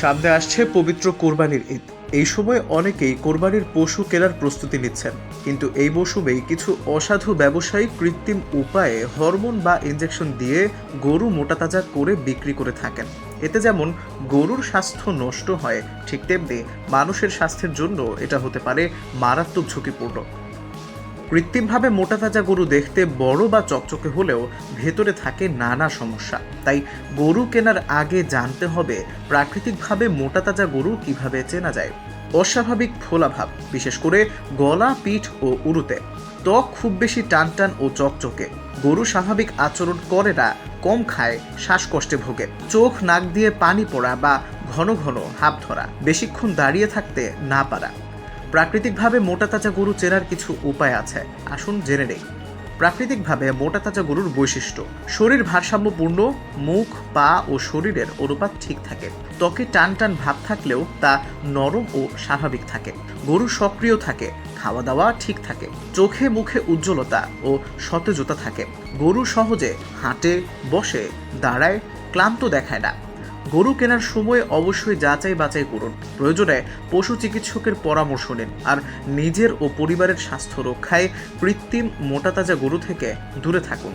সামনে আসছে পবিত্র কোরবানির ঈদ। এই সময় অনেকেই কোরবানির পশু কেনার প্রস্তুতি নিচ্ছেন। কিন্তু এই মৌসুমেই কিছু অসাধু ব্যবসায়ী কৃত্রিম উপায়ে হরমোন বা ইঞ্জেকশন দিয়ে গরু মোটাতাজা করে বিক্রি করে থাকেন। এতে যেমন গরুর স্বাস্থ্য নষ্ট হয়, ঠিক তেমনি মানুষের স্বাস্থ্যের জন্য এটা হতে পারে মারাত্মক ঝুঁকিপূর্ণ। কৃত্রিমভাবে মোটা তাজা গরু দেখতে বড় বা চকচকে হলেও ভেতরে থাকে নানা সমস্যা। তাই গরু কেনার আগে জানতে হবে প্রাকৃতিকভাবে মোটা তাজা গরু কীভাবে চেনা যায়। অস্বাভাবিক ফোলাভাব, বিশেষ করে গলা, পিঠ ও উরুতে। ত্বক খুব বেশি টান টান ও চকচকে। গরু স্বাভাবিক আচরণ করে না, কম খায়, শ্বাসকষ্টে ভোগে। চোখ, নাক দিয়ে পানি পড়া বা ঘন ঘন হাঁপ ধরা, বেশিক্ষণ দাঁড়িয়ে থাকতে না পারা। প্রাকৃতিকভাবে মোটা তাজা গরু চেনার কিছু উপায় আছে। আসুন জেনে নেই। প্রাকৃতিকভাবে মোটা তাজা গরুর বৈশিষ্ট্য, শরীর ভারসাম্যপূর্ণ, মুখ, পা ও শরীরের অনুপাত ঠিক থাকে। ত্বকে টান টান ভাব থাকলেও তা নরম ও স্বাভাবিক থাকে। গরু সক্রিয় থাকে খাওয়া দাওয়া ঠিক থাকে, চোখে মুখে উজ্জ্বলতা ও সতেজতা থাকে। গরু সহজে হাঁটে, বসে, দাঁড়ায়, ক্লান্ত দেখায় না। গরু কেনার সময় অবশ্যই যাচাই বাছাই করুন। প্রয়োজনে পশু চিকিৎসকের পরামর্শ নিন আর নিজের ও পরিবারের স্বাস্থ্য রক্ষায় কৃত্রিম মোটা তাজা গরু থেকে দূরে থাকুন।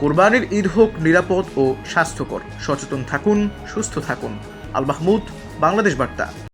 কোরবানির ঈদ হোক নিরাপদ ও স্বাস্থ্যকর। সচেতন থাকুন, সুস্থ থাকুন। আল মাহমুদ, বাংলাদেশ বার্তা।